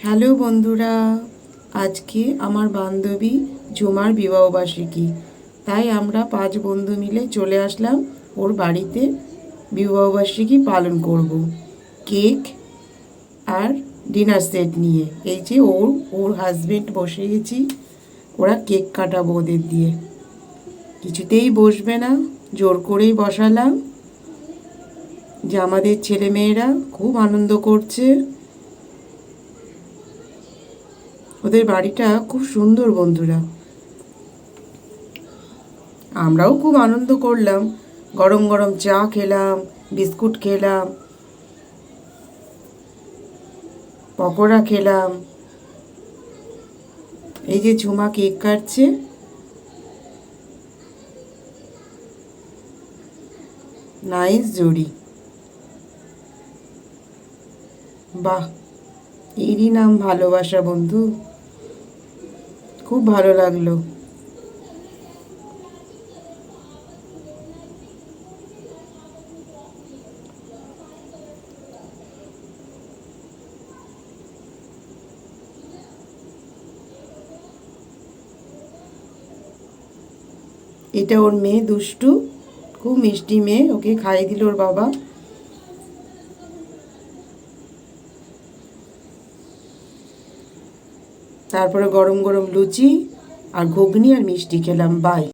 Hello বন্ধুরা, আজকে আমার বান্ধবী ঝুমার বিবাহবার্ষিকী তাই আমরা পাঁচ বন্ধু মিলে চলে আসলাম ওর বাড়িতে বিবাহবার্ষিকী পালন করব। কেক আর ডিনার সেট নিয়ে। এই যে ওর ওর হাজবেন্ড বসে গেছি ওরা কেক কাটাবো ওদের দিয়ে। কিছুতেই বসবে না, জোর করেই বসালাম। যে আমাদের ছেলেমেয়েরা খুব আনন্দ করছে। ওদের বাড়িটা খুব সুন্দর বন্ধুরা। আমরাও খুব আনন্দ করলাম। গরম গরম চা খেলাম, বিস্কুট খেলাম, পকোড়া খেলাম। এই যে ঝুমা কেক কাটছে। নাইস জড়ি বাহ। এরই নাম ভালোবাসা, বন্ধু। খুব ভালো লাগল। এটা ওর মেয়ে দুষ্টু। খুব মিষ্টি মেয়ে, ওকে খাইয়ে দিল ওর বাবা। তারপরে গরম গরম লুচি আর ঘুগনি আর মিষ্টি খেলাম বাই